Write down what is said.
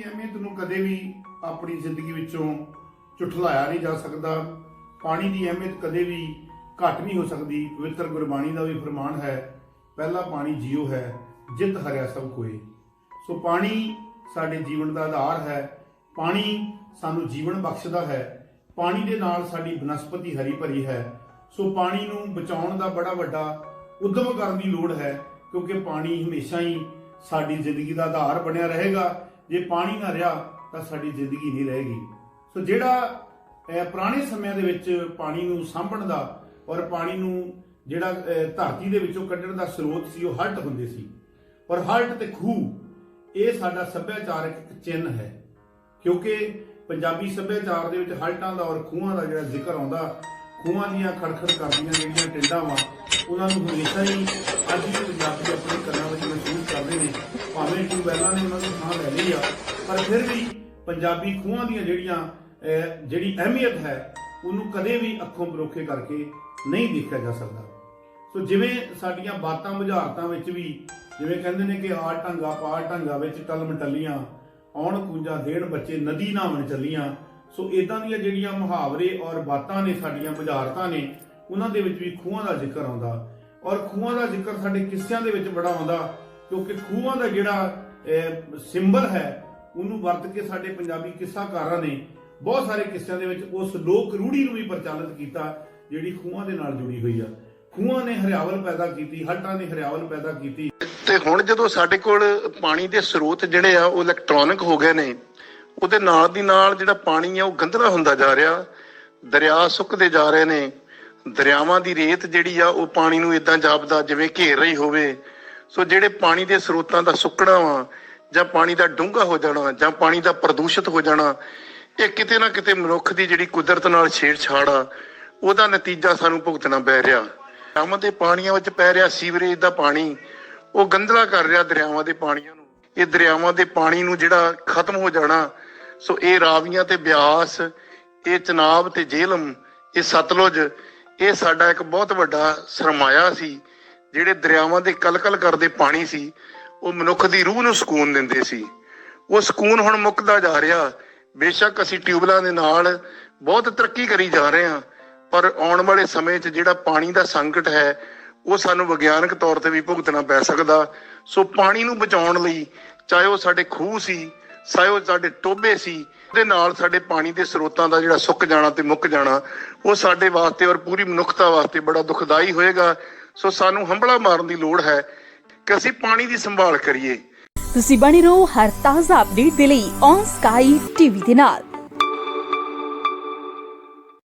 ਦੀ ਅਹਿਮੀਅਤ ਨੂੰ ਕਦੇ ਵੀ ਆਪਣੀ ਜ਼ਿੰਦਗੀ ਵਿੱਚੋਂ ਝੁਠਲਾਇਆ ਨਹੀਂ ਜਾ ਸਕਦਾ। ਪਾਣੀ ਦੀ ਅਹਿਮੀਅਤ ਕਦੇ ਵੀ ਘੱਟ ਨਹੀਂ ਹੋ ਸਕਦੀ। ਪਵਿੱਤਰ ਗੁਰਬਾਣੀ ਦਾ ਵੀ ਫਰਮਾਨ ਹੈ, ਪਹਿਲਾ ਪਾਣੀ ਜੀਉ ਹੈ, ਜਿਤ ਹਰਿਆ ਸਭ ਕੋਏ। ਸੋ ਪਾਣੀ ਸਾਡੇ ਜੀਵਨ ਦਾ ਆਧਾਰ ਹੈ। ਪਾਣੀ ਸਾਨੂੰ ਜੀਵਨ ਬਖਸ਼ਦਾ ਹੈ। ਪਾਣੀ ਦੇ ਨਾਲ ਸਾਡੀ ਬਨਸਪਤੀ ਹਰੀ ਭਰੀ ਹੈ। ਸੋ ਪਾਣੀ ਨੂੰ ਬਚਾਉਣ ਦਾ ਬੜਾ ਵੱਡਾ ਉਦਮ ਕਰਨ ਦੀ ਲੋੜ ਹੈ, ਕਿਉਂਕਿ ਪਾਣੀ ਹਮੇਸ਼ਾ ਹੀ ਸਾਡੀ ਜ਼ਿੰਦਗੀ ਦਾ ਆਧਾਰ ਬਣਿਆ ਰਹੇਗਾ। ਜੇ ਪਾਣੀ ਨਾ ਰਿਹਾ ਤਾਂ ਸਾਡੀ ਜ਼ਿੰਦਗੀ ਨਹੀਂ ਰਹੇਗੀ। ਸੋ ਜਿਹੜਾ ਪੁਰਾਣੇ ਸਮਿਆਂ ਦੇ ਵਿੱਚ ਪਾਣੀ ਨੂੰ ਸਾਂਭਣ ਦਾ ਔਰ ਪਾਣੀ ਨੂੰ ਜਿਹੜਾ ਧਰਤੀ ਦੇ ਵਿੱਚੋਂ ਕੱਢਣ ਦਾ ਸਰੋਤ ਸੀ, ਉਹ ਹਲਟ ਹੁੰਦੇ ਸੀ। ਔਰ ਹਲਟ ਤੇ ਖੂਹ, ਇਹ ਸਾਡਾ ਸੱਭਿਆਚਾਰਕ ਇੱਕ ਚਿੰਨ੍ਹ ਹੈ। ਕਿਉਂਕਿ ਪੰਜਾਬੀ ਸੱਭਿਆਚਾਰ ਦੇ ਵਿੱਚ ਹਲਟਾਂ ਦਾ ਔਰ ਖੂਹਾਂ ਦਾ ਜਿਹੜਾ ਜ਼ਿਕਰ ਆਉਂਦਾ ਖੂਹਾਂ ਦੀਆਂ ਖੜਖੜ ਕਰਦੀਆਂ ਜਿਹੜੀਆਂ ਟਿੰਡਾਂ ਵਾ, ਉਹਨਾਂ ਨੂੰ ਹਮੇਸ਼ਾ ਹੀ ਅੱਜ ਵੀ ਪੰਜਾਬੀ ਆਪਣੇ ਕਲਾ ਵਿੱਚ ਮਹਿਸੂਸ ਕਰਦੇ ਨੇ। ਭਾਵੇਂ ਟਿਊਬੈਲਾਂ ਨੇ ਉਹਨਾਂ ਨੂੰ ਥਾਂ ਲੈ ਲਈ ਆ, ਪਰ ਫਿਰ ਵੀ ਪੰਜਾਬੀ ਖੂਹਾਂ ਦੀਆਂ ਜਿਹੜੀਆਂ ਜਿਹੜੀ ਅਹਿਮੀਅਤ ਹੈ, ਉਹਨੂੰ ਕਦੇ ਵੀ ਅੱਖੋਂ ਪਰੋਖੇ ਕਰਕੇ ਨਹੀਂ ਦੇਖਿਆ ਜਾ ਸਕਦਾ। ਸੋ ਜਿਵੇਂ ਸਾਡੀਆਂ ਬਾਤਾਂ, ਬੁਝਾਰਤਾਂ ਵਿੱਚ ਵੀ ਜਿਵੇਂ ਕਹਿੰਦੇ ਨੇ ਕਿ ਆ ਢੰਗਾ ਪਾ ਢੰਗਾ ਵਿੱਚ ਟਲਮ ਟੱਲੀਆਂ ਆਉਣ ਕੁੰਜਾ ਦੇਣ ਬੱਚੇ ਨਦੀ ਨਹਾਵਣ ਚੱਲੀਆਂ ਸੋ ਇਦਾਂ ਦੀਆਂ ਜਿਹੜੀਆਂ ਮੁਹਾਵਰੇ ਔਰ ਬਾਤਾਂ ਨੇ ਸਾਡੀਆਂ ਬੁਝਾਰਤਾਂ ਨੇ, ਉਹਨਾਂ ਦੇ ਵਿੱਚ ਵੀ ਖੂਹਾਂ ਦਾ ਜ਼ਿਕਰ ਆਉਂਦਾ। ਔਰ ਖੂਹਾਂ ਦਾ ਜ਼ਿਕਰ ਸਾਡੇ ਕਿੱਸਿਆਂ ਦੇ ਵਿੱਚ ਬੜਾ ਆਉਂਦਾ, ਕਿਉਂਕਿ ਖੂਹਾਂ ਦਾ ਜਿਹੜਾ ਸਿੰਬਲ ਹੈ, ਉਹਨੂੰ ਵਰਤ ਕੇ ਸਾਡੇ ਪੰਜਾਬੀ ਕਿੱਸਾਕਾਰਾਂ ਨੇ ਬਹੁਤ ਸਾਰੇ ਕਿੱਸਿਆਂ ਦੇ ਵਿੱਚ ਉਸ ਲੋਕ ਰੂੜੀ ਨੂੰ ਵੀ ਪ੍ਰਚਲਿਤ ਕੀਤਾ, ਜਿਹੜੀ ਖੂਹਾਂ ਦੇ ਨਾਲ ਜੁੜੀ ਹੋਈ ਆ। ਖੂਹਾਂ ਨੇ ਹਰਿਆਵਲ ਪੈਦਾ ਕੀਤੀ, ਹੱਟਾਂ ਨੇ ਹਰਿਆਵਲ ਪੈਦਾ ਕੀਤੀ। ਤੇ ਹੁਣ ਜਦੋਂ ਸਾਡੇ ਕੋਲ ਪਾਣੀ ਦੇ ਸਰੋਤ ਜਿਹੜੇ ਆ, ਉਹ ਇਲੈਕਟ੍ਰੋਨਿਕ ਹੋ ਗਏ ਨੇ ਉਹਦੇ ਨਾਲ ਦੀ ਨਾਲ ਜਿਹੜਾ ਪਾਣੀ ਆ ਉਹ ਗੰਧਲਾ ਹੁੰਦਾ ਜਾ ਰਿਹਾ। ਦਰਿਆ ਸੁੱਕਦੇ ਜਾ ਰਹੇ ਨੇ। ਦਰਿਆਵਾਂ ਦੀ ਰੇਤ ਜਿਹੜੀ ਆ ਉਹ ਪਾਣੀ ਨੂੰ ਇਦਾਂ ਜਾਪਦਾ ਜਿਵੇਂ ਘੇਰ ਰਹੀ ਹੋਵੇ। ਸੋ ਜਿਹੜੇ ਪਾਣੀ ਦੇ ਸਰੋਤਾਂ ਦਾ ਸੁੱਕਣਾ ਵਾ ਜਾਂ ਪਾਣੀ ਦਾ ਡੂੰਘਾ ਹੋ ਜਾਣਾ ਜਾਂ ਪਾਣੀ ਦਾ ਪ੍ਰਦੂਸ਼ਿਤ ਹੋ ਜਾਣਾ, ਇਹ ਕਿਤੇ ਨਾ ਕਿਤੇ ਮਨੁੱਖ ਦੀ ਜਿਹੜੀ ਕੁਦਰਤ ਨਾਲ ਛੇੜਛਾੜ ਆ, ਉਹਦਾ ਨਤੀਜਾ ਸਾਨੂੰ ਭੁਗਤਣਾ ਪੈ ਰਿਹਾ। ਦਰਿਆਵਾਂ ਦੇ ਪਾਣੀਆਂ ਵਿੱਚ ਪੈ ਰਿਹਾ ਸੀਵਰੇਜ ਦਾ ਪਾਣੀ, ਉਹ ਗੰਧਲਾ ਕਰ ਰਿਹਾ ਦਰਿਆਵਾਂ ਦੇ ਪਾਣੀਆਂ ਨੂੰ। ਇਹ ਦਰਿਆਵਾਂ ਦੇ ਪਾਣੀ ਨੂੰ ਜਿਹੜਾ ਖਤਮ ਹੋ ਜਾਣਾ ਸੋ ਇਹ ਰਾਵੀਆਂ ਤੇ ਬਿਆਸ, ਇਹ ਚਨਾਬ ਤੇ ਜੇਲਮ, ਇਹ ਸਤਲੁਜ, ਇਹ ਸਾਡਾ ਇੱਕ ਬਹੁਤ ਵੱਡਾ ਸਰਮਾਇਆ ਸੀ, ਜਿਹੜੇ ਦਰਿਆਵਾਂ ਦੇ ਕਲਕਲ ਕਰਦੇ ਪਾਣੀ ਸੀ, ਉਹ ਮਨੁੱਖ ਦੀ ਰੂਹ ਨੂੰ ਸਕੂਨ ਦਿੰਦੇ ਸੀ। ਉਹ ਸਕੂਨ ਹੁਣ ਮੁੱਕਦਾ ਜਾ ਰਿਹਾ। ਬੇਸ਼ੱਕ ਅਸੀਂ ਟਿਊਬਲਾਂ ਦੇ ਨਾਲ ਬਹੁਤ ਤਰੱਕੀ ਕਰੀ ਜਾ ਰਹੇ ਹਾਂ, ਪਰ ਆਉਣ ਵਾਲੇ ਸਮੇਂ 'ਚ ਜਿਹੜਾ ਪਾਣੀ ਦਾ ਸੰਕਟ ਹੈ, ਉਹ ਸਾਨੂੰ ਵਿਗਿਆਨਕ ਤੌਰ ਤੇ ਵੀ ਭੁਗਤਣਾ ਪੈ ਸਕਦਾ। ਸੋ ਪਾਣੀ ਨੂੰ ਬਚਾਉਣ ਲਈ ਚਾਹੇ ਉਹ ਸਾਡੇ ਖੂਹ ਸੀ ਚਾਹੇ ਸਾਡੇ ਟੋਬੇ ਸੀ, ਉਹਦੇ ਨਾਲ ਸਾਡੇ ਪਾਣੀ ਦੇ ਸਰੋਤਾਂ ਦਾ ਜਿਹੜਾ ਸੁੱਕ ਜਾਣਾ ਤੇ ਮੁੱਕ ਜਾਣਾ, ਉਹ ਸਾਡੇ ਵਾਸਤੇ ਔਰ ਪੂਰੀ ਮਨੁੱਖਤਾ ਵਾਸਤੇ ਬੜਾ ਦੁਖਦਾਈ ਹੋਏਗਾ। ਸੋ ਸਾਨੂੰ ਹੰਬਲਾ ਮਾਰਨ ਦੀ ਲੋੜ ਹੈ ਕਿ ਅਸੀਂ ਪਾਣੀ ਦੀ ਸੰਭਾਲ ਕਰੀਏ। ਤੁਸੀਂ ਬਣੇ ਰਹੋ ਹਰ ਤਾਜ਼ਾ ਅਪਡੇਟ ਦੇ ਲਈ ਔਨ ਸਕਾਈ ਟੀਵੀ ਦੇ ਨਾਲ।